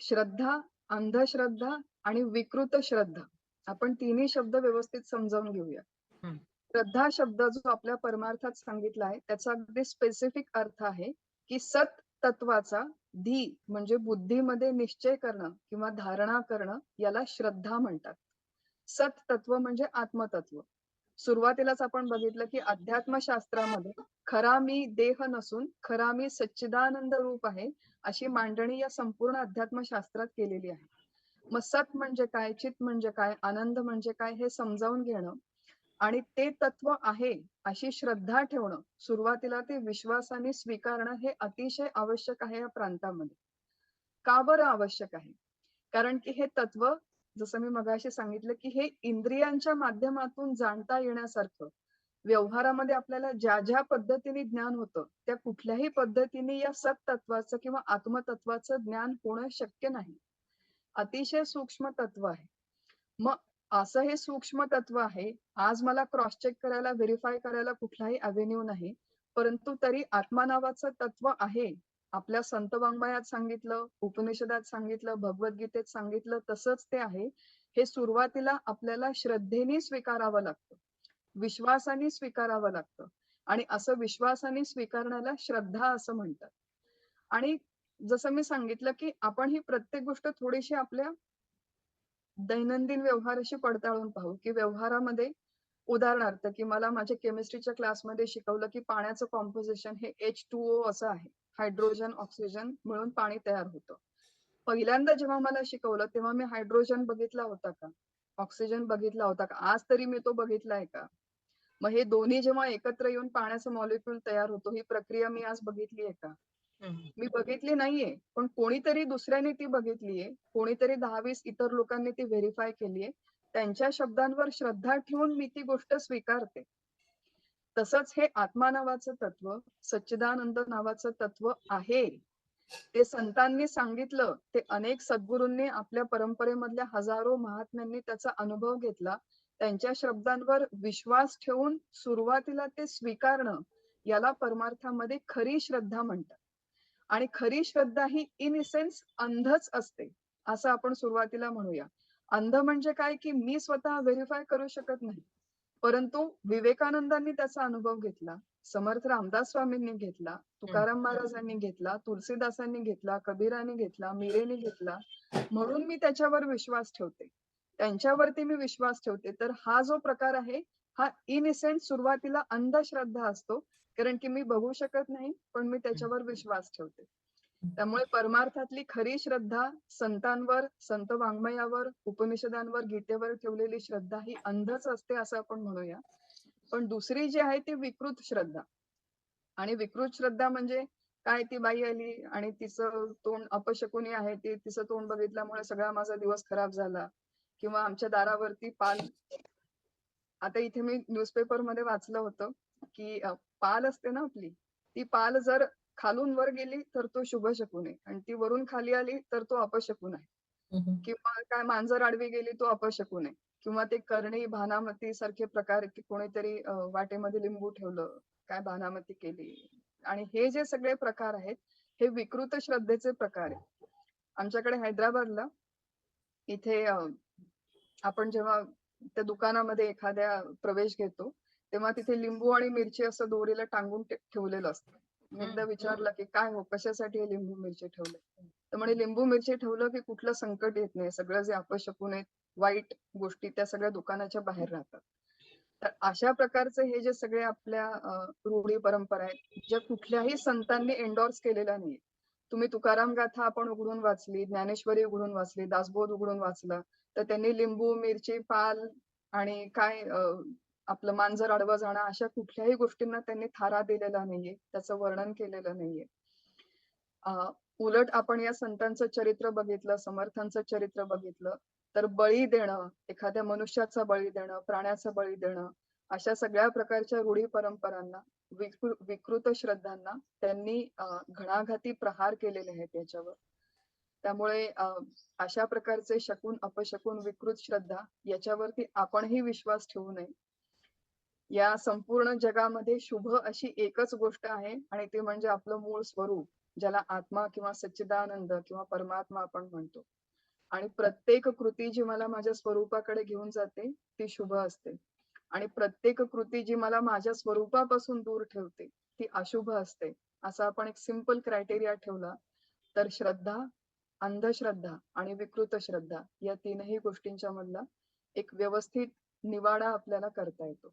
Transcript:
श्रद्धा, अंधश्रद्धा आणि विकृत श्रद्धा. आपण तिन्ही शब्द व्यवस्थित समजावून घेऊया. हं. श्रद्धा शब्द जो आपल्या परमार्थात सांगितला आहे, त्याचा अगदी स्पेसिफिक अर्थ आहे, की सत तत्वाचा धी म्हणजे बुद्धीमध्ये निश्चय करणं किंवा धारणा करणं याला श्रद्धा म्हणतात. सत तत्व म्हणजे आत्मतत्व. सुरुवातीलाच आपण बघितलं, की अध्यात्मशास्त्रामध्ये खरा मी देह नसून खरा मी सच्चिदानंद रूप आहे, अशी मांडणी या संपूर्ण अध्यात्मशास्त्रात केलेली आहे. मग सत म्हणजे काय? चित म्हणजे काय? आनंद म्हणजे काय? हे समजावून घेणं आणि ते तत्व आहे अशी श्रद्धा ठेवणं, सुरुवातीला ते विश्वासाने स्वीकारणं हे अतिशय आवश्यक आहे या प्रांतामध्ये. का बरं आवश्यक आहे? कारण की हे तत्व जसं मी मगाशी सांगितलं, की हे इंद्रियांच्या माध्यमातून जाणता येण्यासारखं व्यवहारामध्ये आपल्याला ज्या-ज्या पद्धतीने ज्ञान होतं, त्या कुठल्याही पद्धतीने या सत्तत्वाचं किंवा आत्मतत्वाचं ज्ञान होणं शक्य नाही. अतिशय सूक्ष्म तत्व आहे. मग असं हे सूक्ष्म तत्व आहे. आज मला क्रॉस चेक करायला, व्हेरिफाय करायला कुठलाही अव्हेन्यू नाही. परंतु तरी आत्मा नावाचं तत्व आहे. आपल्या संत वाङ्मयात सांगितलं, उपनिषदात सांगितलं, भगवद्गीतेत सांगितलं तसंच ते आहे. हे सुरुवातीला आपल्याला श्रद्धेने स्वीकारावं लागतं. विश्वासाने स्वीकारावं लागतं आणि असं विश्वासाने स्वीकारण्याला श्रद्धा असं म्हणतात. आणि जसं मी सांगितलं, की आपण ही प्रत्येक गोष्ट थोडीशी आपल्या दैनंदिन व्यवहाराशी पडताळून पाहू, की व्यवहारामध्ये उदाहरणार्थ, की मला माझ्या केमिस्ट्रीच्या क्लासमध्ये शिकवलं, की पाण्याचं कॉम्पोझिशन हे H2O असं आहे. हायड्रोजन, ऑक्सिजन मिळून पाणी तयार होतं. पहिल्यांदा जेव्हा मला शिकवलं, तेव्हा मी हायड्रोजन बघितला होता का? ऑक्सिजन बघितला होता का? आज तरी मी तो बघितलाय का? मग हे दोन्ही जेव्हा एकत्र येऊन पाण्याचं मॉलिक्यूल तयार होतो, ही प्रक्रिया मी आज बघितली आहे का? मी बघितली नाहीये. पण कोणीतरी दुसऱ्याने ती बघितलीये. कोणीतरी 10-20 इतर लोकांनी ती व्हेरिफाय केलीये. त्यांच्या शब्दांवर श्रद्धा ठेवून मी ती गोष्ट स्वीकारते. तसंच हे आत्मा नावाचं तत्व, सच्चिदानंद नावाचं तत्व आहे. ते संतांनी सांगितलं. ते अनेक सद्गुरूंनी आपल्या परंपरेमधल्या हजारो महात्म्यांनी त्याचा अनुभव घेतला. त्यांच्या शब्दांवर विश्वास ठेवून सुरुवातीला ते स्वीकारणं, याला परमार्थामध्ये खरी श्रद्धा म्हणतात. आणि खरी श्रद्धा ही इन सेन्स अंधच असते, असं आपण सुरुवातीला म्हणूया. अंध म्हणजे काय, की मी स्वतः व्हेरिफाय करू शकत नाही. परंतु विवेकानंदांनी त्याचा अनुभव घेतला. समर्थ रामदास स्वामींनी घेतला, तुकाराम महाराजांनी घेतला, तुलसीदासांनी घेतला, कबीराने घेतला, मीरेने घेतला. म्हणून मी त्याच्यावर विश्वास ठेवते. त्यांच्यावरती मी विश्वास ठेवते. तर हा जो प्रकार आहे, हा इन इसेन्स सुरुवातीला अंधश्रद्धा असतो. कारण की मी बघू शकत नाही, पण मी त्याच्यावर विश्वास ठेवते. त्यामुळे परमार्थातली खरी श्रद्धा संतांवर, संत वाङ्मयावर, उपनिषदांवर, गीतेवर ठेवलेली श्रद्धा ही अंधच असते असं आपण म्हणूया. पण दुसरी जी आहे ती विकृत श्रद्धा. आणि विकृत श्रद्धा म्हणजे काय ती बाई आली आणि तिचं तोंड अपशकुनी आहे. ती तिचं तोंड बघितल्यामुळे सगळा माझा दिवस खराब झाला. किंवा आमच्या दारावरती पाल आता इथे मी न्यूजपेपरमध्ये वाचलं होतं, की पाल असते ना आपली, ती पाल जर खालून वर गेली तर तो शुभ शकून आहे आणि ती वरून खाली आली तर तो अपशकुन आहे. किंवा काय मांजर आडवी गेली तो अपशकुन आहे. किंवा ते करणी, भानामती सारखे प्रकार, की कोणीतरी वाटेमध्ये लिंबू ठेवलं, काय भानामती केली आणि हे जे सगळे प्रकार आहेत, हे विकृत श्रद्धेचे प्रकार आहेत. आमच्याकडे हैदराबादला इथे आपण जेव्हा त्या दुकानामध्ये एखाद्या प्रवेश घेतो, तेव्हा तिथे लिंबू आणि मिरची असं दोरीला टांगून ठेवलेलं असतं. मी एकदा. विचारलं, की "काय हो, कशासाठी हे लिंबू मिरची ठेवलंय?" तर म्हणे, "लिंबू मिरची ठेवलं की कुठलं संकट येत नाही. सगळं जे अपशकुन आहेत, वाईट गोष्टी त्या सगळ्या दुकानाच्या बाहेर राहतात." तर अशा प्रकारचे हे जे सगळे आपल्या रूढी परंपरा आहेत, ज्या कुठल्याही संतांनी एंडोर्स केलेल्या नाहीये. तुम्ही तुकाराम गाथा आपण उघडून वाचली, ज्ञानेश्वरी उघडून वाचली, दासबोध उघडून वाचला, तर त्यांनी लिंबू, मिरची, पाल आणि काय आपलं मांजर आडवं जाणं अशा कुठल्याही गोष्टींना त्यांनी थारा दिलेला नाहीये. त्याचं वर्णन केलेलं नाहीये. उलट आपण या संतांचं चरित्र बघितलं, समर्थांचं चरित्र बघितलं, तर बळी देणं, एखाद्या मनुष्याचा बळी देणं, प्राण्याचा बळी देणं, अशा सगळ्या प्रकारच्या रूढी परंपरांना, विकृ विकृत श्रद्धांना त्यांनी घणाघाती प्रहार केलेले आहेत याच्यावर. त्यामुळे अशा प्रकारचे शकून, अपशकुन, विकृत श्रद्धा याच्यावरती आपणही विश्वास ठेवू नये. या संपूर्ण जगामध्ये शुभ अशी एकच गोष्ट आहे आणि ती म्हणजे आपलं मूळ स्वरूप. ज्याला आत्मा किंवा सच्चिदानंद किंवा परमात्मा आपण म्हणतो. आणि प्रत्येक कृती जी मला माझ्या स्वरूपाकडे घेऊन जाते ती शुभ असते. आणि प्रत्येक कृती जी मला माझ्या स्वरूपापासून दूर ठेवते ती अशुभ असते. असा आपण एक सिंपल क्रायटेरिया ठेवला. तर श्रद्धा अंधश्रद्धा आणि विकृत श्रद्धा या तीनही गोष्टींच्या मधला एक व्यवस्थित निवाडा आपल्याला करता येतो.